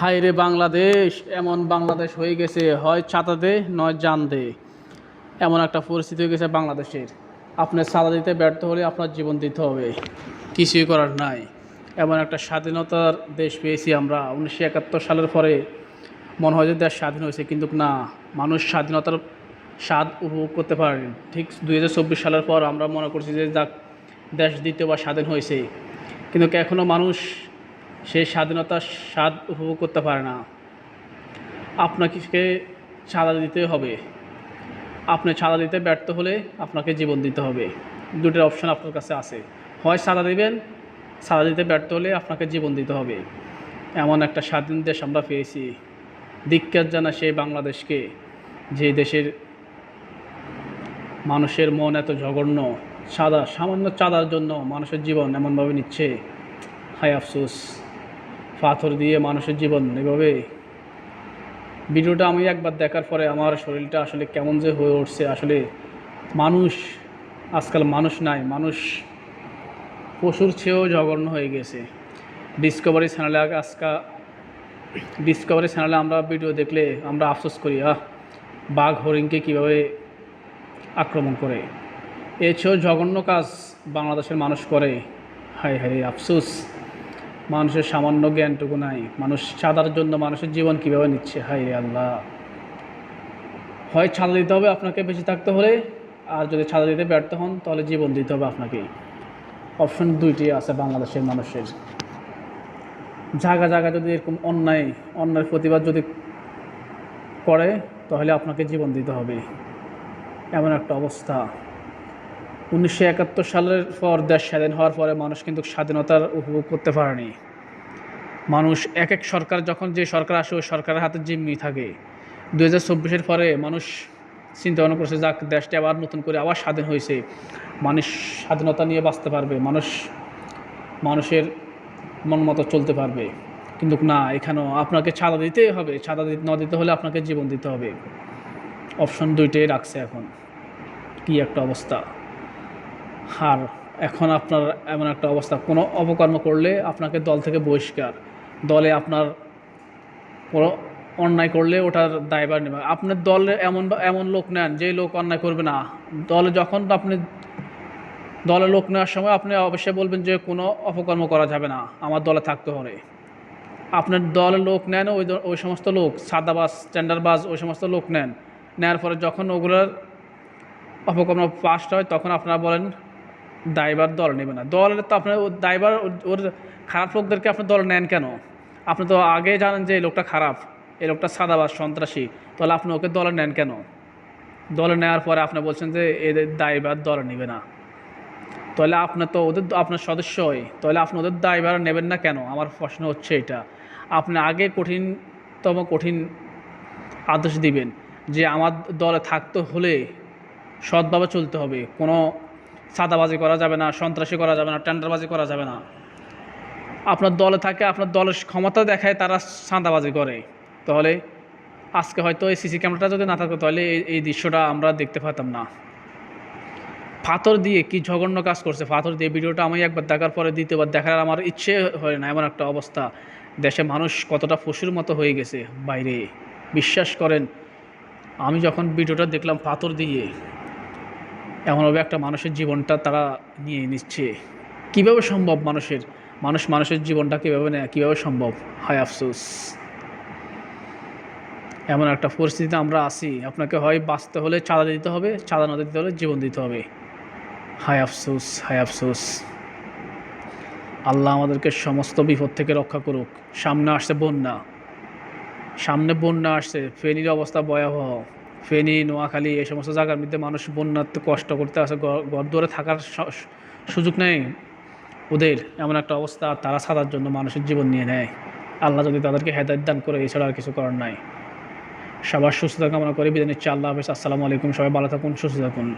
হায় রে বাংলাদেশ, এমন বাংলাদেশ হয়ে গেছে, হয় ছাতা দে, নয় জান দে। এমন একটা পরিস্থিতি হয়ে গেছে বাংলাদেশের। আপনার সাদা দিতে ব্যর্থ হলে আপনার জীবন দিতে হবে। কিছুই করার নাই। এমন একটা স্বাধীনতার দেশ পেয়েছি আমরা। উনিশশো একাত্তর সালের পরে মনে হয় যে দেশ স্বাধীন হয়েছে, কিন্তু না। মানুষ স্বাধীনতার স্বাদ উপভোগ করতে পারেনি। ঠিক দুই হাজার চব্বিশ সালের পর আমরা মনে করছি যে যাক, দেশ দ্বিতীয়বার স্বাধীন হয়েছে। কিন্তু এখনও মানুষ সেই স্বাধীনতার স্বাদ উপভোগ করতে পারে না। আপনাকে ছাড়া দিতে হবে। আপনি ছাড়া দিতে ব্যর্থ হলে আপনাকে জীবন দিতে হবে। দুটোর অপশন আপনার কাছে আছে। হয় সাদা দিবেন সাদা দিতে ব্যর্থ হলে আপনাকে জীবন দিতে হবে। এমন একটা স্বাধীন দেশ আমরা পেয়েছি। ধিক্কার জানা সেই বাংলাদেশকে, যে দেশের মানুষের মন এত জঘন্য, সাদা, সামান্য চাঁদার জন্য মানুষের জীবন এমনভাবে নিচ্ছে। হায় আফসোস। পাথর দিয়ে মানুষের জীবন এভাবে ভিডিওটা আমি একবার দেখার পরে আমার শরীরটা আসলে কেমন যে হয়ে উঠছে, আসলে মানুষ, আজকাল মানুষ নাই, মানুষ পশুর চেয়েও জঘন্য হয়ে গেছে। ডিসকভারি চ্যানেলে আজকা ডিসকভারি চ্যানেলে আমরা ভিডিও দেখলে আমরা আফসোস করি, আহ, বাঘ হরিণকে কীভাবে আক্রমণ করে। এ চেয়েও জঘন্য কাজ বাংলাদেশের মানুষ করে। হায় হায়, আফসোস। মানুষের সামান্য জ্ঞানটুকু নাই। মানুষ চাঁদার জন্য মানুষের জীবন কীভাবে নিচ্ছে? হাই আল্লাহ। হয় ছাদা দিতে হবে আপনাকে বেঁচে থাকতে হলে, আর যদি ছাদা দিতে ব্যর্থ হন, তাহলে জীবন দিতে হবে আপনাকে অপশন দুইটি আছে বাংলাদেশের মানুষের। জায়গা জায়গা যদি এরকম অন্যায় অন্যায়ের প্রতিবাদ যদি করে, তাহলে আপনাকে জীবন দিতে হবে। এমন একটা অবস্থা। উনিশশো একাত্তর সালের পর দেশ স্বাধীন হওয়ার পরে মানুষ কিন্তু স্বাধীনতার উপভোগ করতে পারেনি। মানুষ এক এক সরকার যখন যে সরকার আসে, ওই সরকারের হাতে জিম্মি থাকে। দু হাজার চব্বিশের পরে মানুষ চিন্তা ভাবনা করছে, যাক, দেশটি আবার নতুন করে আবার স্বাধীন হয়েছে। মানুষ স্বাধীনতা নিয়ে বাঁচতে পারবে, মানুষ, মানুষের মন মতো চলতে পারবে। কিন্তু না, এখানেও আপনাকে ছাদা দিতেই হবে। ছাদা না দিতে হলে আপনাকে জীবন দিতে হবে। অপশন দুইটাই রাখছে এখন। কি একটা অবস্থা। আর এখন আপনার এমন একটা অবস্থা। কোনো অপকর্ম করলে আপনাকে দল থেকে বহিষ্কার। দলে আপনার কোনো অন্যায় করলে ওটার দায়ভার নেবে। আপনার দলে এমন এমন লোক নেন যে লোক অন্যায় করবে না। দলে যখন আপনি দলে লোক নেওয়ার সময় আপনি অবশ্যই বলবেন যে, কোনো অপকর্ম করা যাবে না। আমার দলে থাকতে হবে। আপনার দলে লোক নেন, ওই ওই সমস্ত লোক সাদাবাজ স্ট্যান্ডারবাজ ওই সমস্ত লোক নেন। নেওয়ার পরে যখন ওগুলোর অপকর্ম পাস্ট হয়, তখন আপনারা বলেন দায়বার দল নেবে না। দল তো আপনার দায়বার ওর- খারাপ লোকদেরকে আপনি দল নেন কেন? আপনি তো আগে জানেন যে এই লোকটা খারাপ, এই লোকটা সাদাবাজ, সন্ত্রাসী, তাহলে আপনি ওকে দলে নেন কেন? দলে নেওয়ার পরে আপনি বলছেন যে এদের দায়বার দলে নেবে না। তাহলে আপনার তো ওদের, আপনার সদস্যই তাহলে আপনি ওদের দায়ভার নেবেন না কেন? আমার প্রশ্ন হচ্ছে এটা। আপনি আগে কঠিনতম কঠিন আদেশ দিবেন যে আমার দলে থাকতে হলে সৎভাবে চলতে হবে। কোনো সাদাবাজি করা যাবে না, সন্ত্রাসী করা যাবে না, টেন্ডারবাজি করা যাবে না। আপনার দলে থাকে, আপনার দলের ক্ষমতা দেখায় তারা সাদাবাজি করে। তাহলে আজকে হয়তো এই সিসি ক্যামেরাটা যদি না থাকতো তাহলে এই দৃশ্যটা আমরা দেখতে পেতাম না। পাথর দিয়ে কি জঘন্য কাজ করছে, পাথর দিয়ে ভিডিওটা আমি একবার দেখার পরে দ্বিতীয়বার দেখার আমার ইচ্ছে হয় না, এমন একটা অবস্থা। দেশে মানুষ কতটা পশুর মতো হয়ে গেছে বাইরে। বিশ্বাস করেন, আমি যখন ভিডিওটা দেখলাম পাথর দিয়ে এমনভাবে একটা মানুষের জীবনটা তারা নিয়ে নিচ্ছে। কীভাবে সম্ভব মানুষের, মানুষ মানুষের জীবনটা কীভাবে নেয়? কীভাবে সম্ভব? হায় আফসোস। এমন একটা পরিস্থিতিতে আমরা আছি। আপনাকে হয় বাঁচতে হলে চাঁদা দিতে হবে, চাঁদা না দিতে হলে জীবন দিতে হবে। হায় আফসোস হায় আফসোস। আল্লাহ আমাদেরকে সমস্ত বিপদ থেকে রক্ষা করুক। সামনে আসছে বন্যা। সামনে বন্যা আসছে। ফেনীর অবস্থা ভয়াবহ। ফেনী, নোয়াখালী, এই সমস্ত জায়গার মধ্যে মানুষ বন্যাত্ম কষ্ট করতে আসে। ঘর থাকার সুযোগ নেই। ওদের এমন একটা অবস্থা তারা সাদার জন্য মানুষের জীবন নিয়ে নেয়। আল্লাহ যদি তাদেরকে হেদায়ত দান করে, এছাড়া আর কিছু করার নাই। সবার সুস্থতা কামনা করে, বিদায় নিচ্ছে। আল্লাহ হাফিজ। আসসালামু আলাইকুম। সবাই ভালো থাকুন, সুস্থ থাকুন।